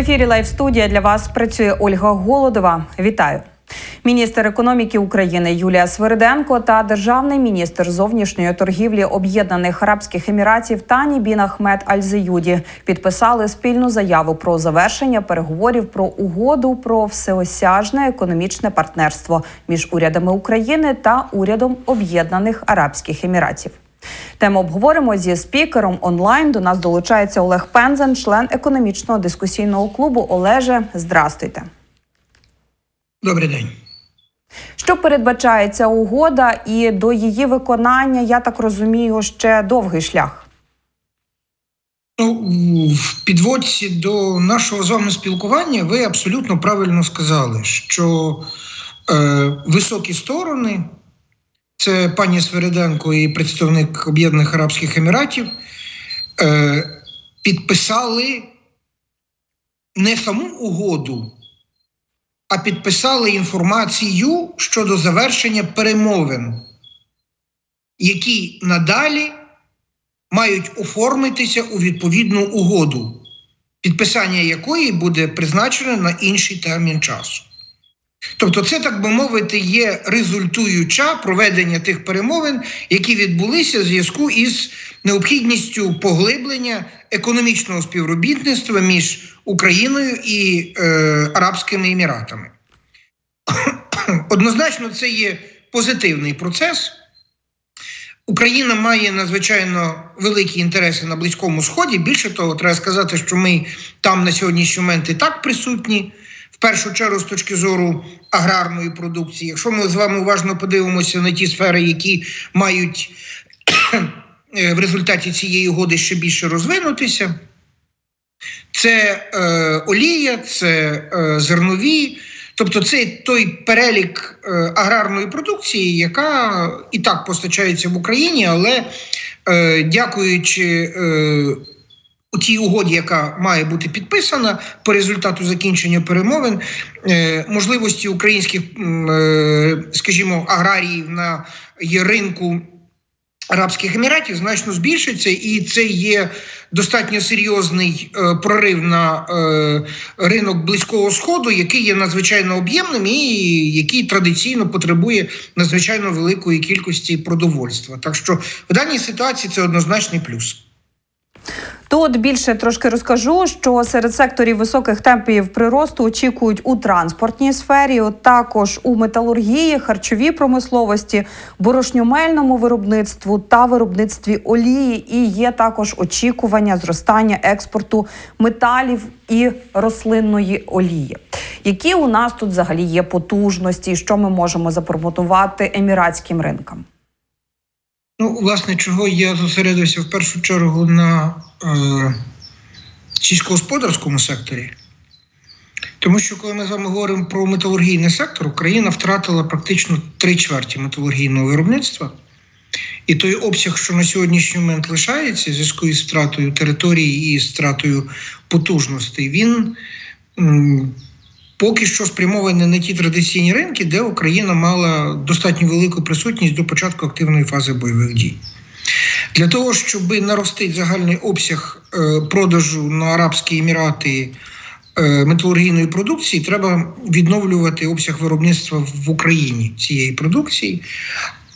ефірі Лайв студія для вас працює Ольга Голодова. Вітаю. Міністр економіки України Юлія Свириденко та державний міністр зовнішньої торгівлі Об'єднаних Арабських Еміратів Тані Бін Ахмед Аль-Зеюді підписали спільну заяву про завершення переговорів про угоду про всеосяжне економічне партнерство між урядами України та урядом Об'єднаних Арабських Еміратів. Тему обговоримо зі спікером онлайн. До нас долучається Олег Пензен, член економічного дискусійного клубу. Олеже, здрастуйте. Добрий день. Що передбачається угода, і до її виконання, я так розумію, ще довгий шлях. Ну, в підводці до нашого з вами спілкування ви абсолютно правильно сказали, що е, високі сторони, це пані Свериденко і представник Об'єднаних Арабських Еміратів, е, підписали не саму угоду, а підписали інформацію щодо завершення перемовин, які надалі мають оформитися у відповідну угоду, підписання якої буде призначено на інший термін часу. Тобто, це, так би мовити, є результуюча проведення тих перемовин, які відбулися в зв'язку із необхідністю поглиблення економічного співробітництва між Україною і е, Арабськими Еміратами. Однозначно, це є позитивний процес. Україна має надзвичайно великі інтереси на Близькому Сході. Більше того, треба сказати, що ми там на сьогоднішній момент і так присутні. Першу чергу з точки зору аграрної продукції. Якщо ми з вами уважно подивимося на ті сфери, які мають в результаті цієї угоди ще більше розвинутися, це е, олія, це е, зернові. Тобто це той перелік е, аграрної продукції, яка і так постачається в Україні, але е, дякуючи е, у тій угоді, яка має бути підписана по результату закінчення перемовин, е, можливості українських, е, скажімо, аграріїв на ринку. Арабських Еміратів значно збільшиться, і це є достатньо серйозний е, прорив на ринок близького сходу, який є надзвичайно об'ємним і який традиційно потребує надзвичайно великої кількості продовольства. Так що в даній ситуації це однозначний плюс. Тут більше трошки розкажу, що серед секторів високих темпів приросту очікують у транспортній сфері, також у металургії, харчовій промисловості, борошньомельному виробництву та виробництві олії. І є також очікування зростання експорту металів і рослинної олії. Які у нас тут взагалі є потужності, що ми можемо запропонувати еміратським ринкам? Ну, власне, чого я зосередився в першу чергу на е, сільськогосподарському секторі. Тому що, коли ми з вами говоримо про металургійний сектор, Україна втратила практично три чверті металургійного виробництва. І той обсяг, що на сьогоднішній момент лишається в зв'язку із втратою території і з втратою потужностей, він поки що спрямований на ті традиційні ринки, де Україна мала достатньо велику присутність до початку активної фази бойових дій. Для того, щоб наростити загальний обсяг е, продажу на Арабські Емірати е, металургійної продукції, треба відновлювати обсяг виробництва в Україні цієї продукції.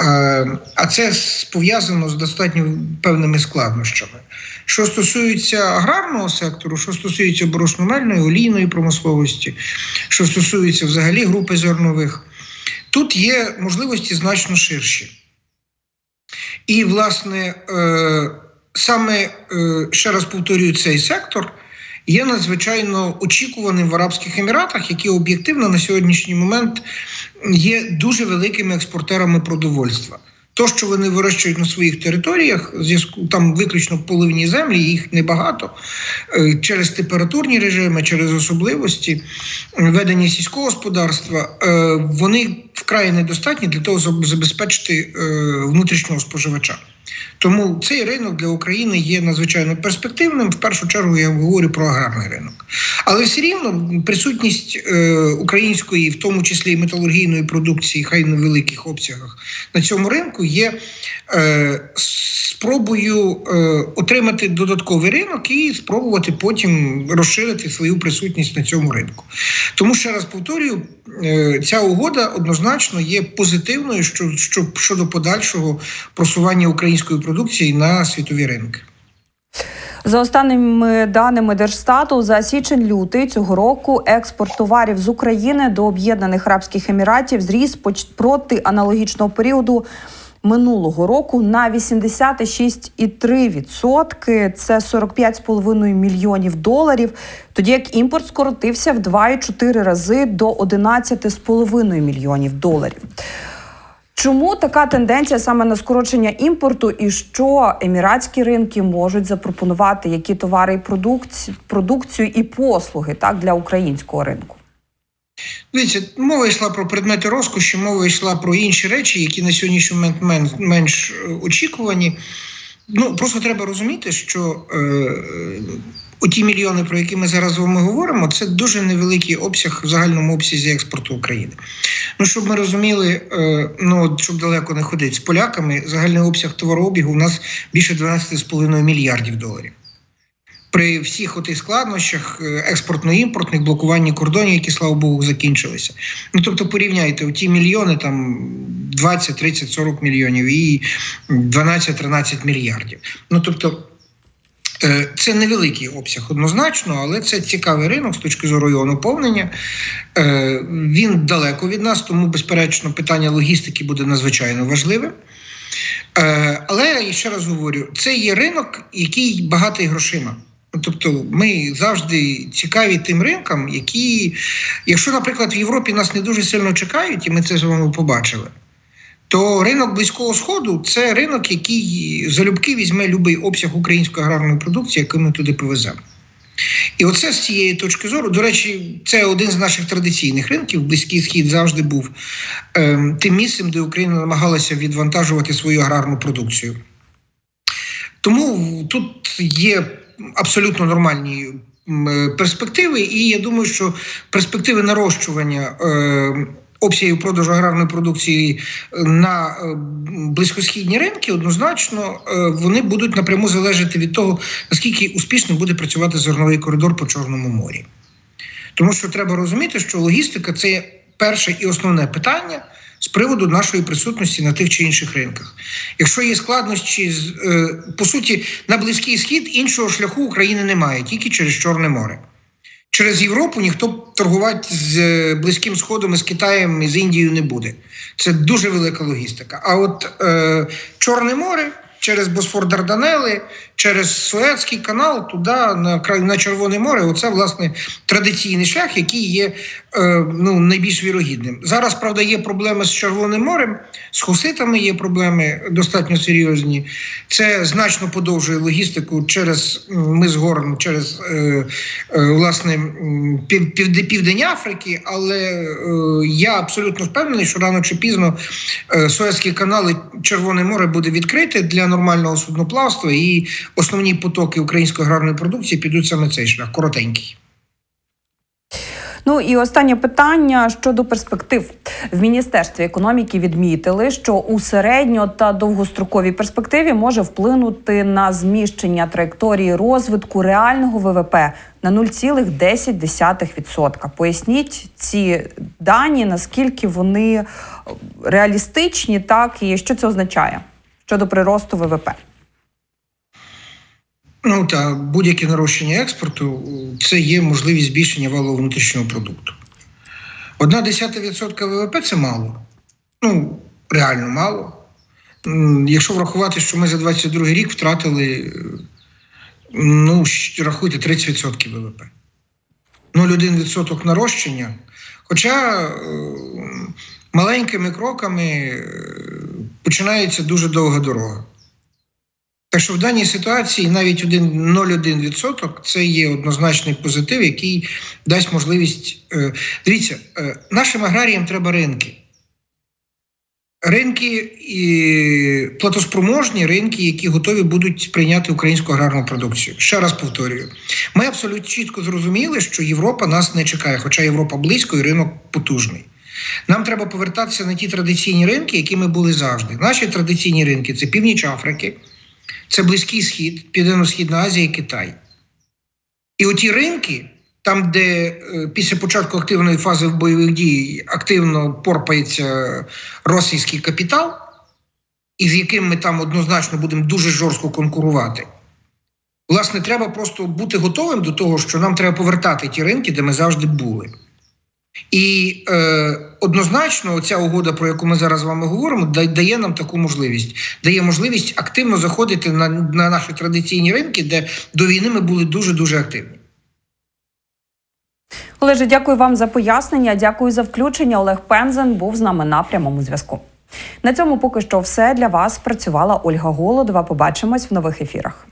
Е, а це пов'язано з достатньо певними складнощами. Що стосується аграрного сектору, що стосується борошномельної, олійної промисловості, що стосується взагалі групи зернових, тут є можливості значно ширші. І, власне, е, саме е, ще раз повторюю, цей сектор є надзвичайно очікуваним в Арабських Еміратах, які об'єктивно на сьогоднішній момент є дуже великими експортерами продовольства. То, що вони вирощують на своїх територіях, зв'язку там виключно поливні землі, їх небагато е, через температурні режими, через особливості ведення сільського господарства, вони вкрай недостатні для того, щоб забезпечити внутрішнього споживача. Тому цей ринок для України є надзвичайно перспективним. В першу чергу я говорю про аграрний ринок. Але все рівно присутність е, української, в тому числі і металургійної продукції, хай на великих обсягах на цьому ринку, є е, спробою е, отримати додатковий ринок і спробувати потім розширити свою присутність на цьому ринку. Тому ще раз повторюю, е, ця угода однозначно є позитивною що, що, щодо подальшого просування української продукції на світові ринки. За останніми даними Держстату, за січень-лютий цього року експорт товарів з України до Об'єднаних Арабських Еміратів зріс проти аналогічного періоду минулого року на 86,3%. Це 45,5 мільйонів доларів. Тоді як імпорт скоротився в 2,4 рази до 11,5 мільйонів доларів. Чому така тенденція саме на скорочення імпорту, і що еміратські ринки можуть запропонувати які товари і продукцію, продукцію і послуги так для українського ринку? Дивіться, мова йшла про предмети розкоші, мова йшла про інші речі, які на сьогоднішній момент мен- менш е, очікувані. Ну просто треба розуміти, що е, оті мільйони, про які ми зараз вами говоримо, це дуже невеликий обсяг в загальному обсязі експорту України. Ну, щоб ми розуміли, е, ну щоб далеко не ходити з поляками, загальний обсяг товарообігу у нас більше 12,5 мільярдів доларів. При всіх отих складнощах е, експортно-імпортних блокуванні кордонів, які слава Богу закінчилися. Ну тобто порівняйте ті мільйони, там 20, 30, 40 мільйонів і 12-13 мільярдів. Ну тобто. Е, Це невеликий обсяг однозначно, але це цікавий ринок з точки зору його наповнення. Е, Він далеко від нас, тому, безперечно, питання логістики буде надзвичайно важливим. Е, Але я ще раз говорю: це є ринок, який багатий грошима. Тобто ми завжди цікаві тим ринкам, які, якщо, наприклад, в Європі нас не дуже сильно чекають, і ми це з вами побачили, то ринок Близького Сходу це ринок, який залюбки візьме будь-який обсяг української аграрної продукції, яку ми туди повеземо. І оце з цієї точки зору, до речі, це один з наших традиційних ринків. Близький схід завжди був ем, тим місцем, де Україна намагалася відвантажувати свою аграрну продукцію. Тому тут є абсолютно нормальні е, перспективи, і я думаю, що перспективи нарощування. Е, Обсягів продажу аграрної продукції на е, близькосхідні ринки однозначно е, вони будуть напряму залежати від того, наскільки успішно буде працювати зерновий коридор по Чорному морі. Тому що треба розуміти, що логістика це перше і основне питання з приводу нашої присутності на тих чи інших ринках. Якщо є складнощі, е, по суті, на Близький Схід іншого шляху України немає, тільки через Чорне море. Через Європу ніхто торгувати з е, Близьким Сходом, і з Китаєм і з Індією не буде. Це дуже велика логістика. А от е, Чорне море через Босфор Дарданели, через Суецький канал, туди на на Червоне море. Оце власне традиційний шлях, який є е, ну, найбільш вірогідним. Зараз, правда, є проблеми з Червоним морем, з хуситами є проблеми достатньо серйозні. Це значно подовжує логістику через мис Горн, через е, е, власне м, пів, південь Африки. Але е, я абсолютно впевнений, що рано чи пізно е, Суецький канал і Червоне море буде відкрите для нормального судноплавства, і основні потоки української аграрної продукції підуть саме цей шлях, коротенький. Ну і останнє питання щодо перспектив в міністерстві економіки відмітили, що у середньо та довгостроковій перспективі може вплинути на зміщення траєкторії розвитку реального ВВП на 0,10%. Поясніть ці дані, наскільки вони реалістичні, так і що це означає щодо приросту ВВП. Ну та будь-яке нарощення експорту це є можливість збільшення валового внутрішнього продукту. Одна десята відсотка ВВП це мало. Ну, реально мало. Якщо врахувати, що ми за 22 рік втратили, ну, рахуйте, 30% ВВП. 0,1% нарощення. Хоча е, маленькими кроками е, починається дуже довга дорога. Так що в даній ситуації навіть один 0,1% це є однозначний позитив, який дасть можливість. е, Дивіться, е, нашим аграріям треба ринки. ринки і платоспроможні ринки, які готові будуть прийняти українську аграрну продукцію. Ще раз повторюю, ми абсолютно чітко зрозуміли, що Європа нас не чекає, хоча Європа близько і ринок потужний. Нам треба повертатися на ті традиційні ринки, які ми були завжди. Наші традиційні ринки це північ Африки, це Близький Схід, Південно-Східна Азія і Китай. І оті ринки, там, де е, після початку активної фази бойових дій активно порпається російський капітал, і з яким ми там однозначно будемо дуже жорстко конкурувати. Власне, треба просто бути готовим до того, що нам треба повертати ті ринки, де ми завжди були. І е, однозначно, ця угода, про яку ми зараз з вами говоримо, дає нам таку можливість. Дає можливість активно заходити на, на наші традиційні ринки, де до війни ми були дуже дуже активні. Олеже, дякую вам за пояснення. Дякую за включення. Олег Пензен був з нами на прямому зв'язку. На цьому поки що все для вас працювала Ольга Голодова. Побачимось в нових ефірах.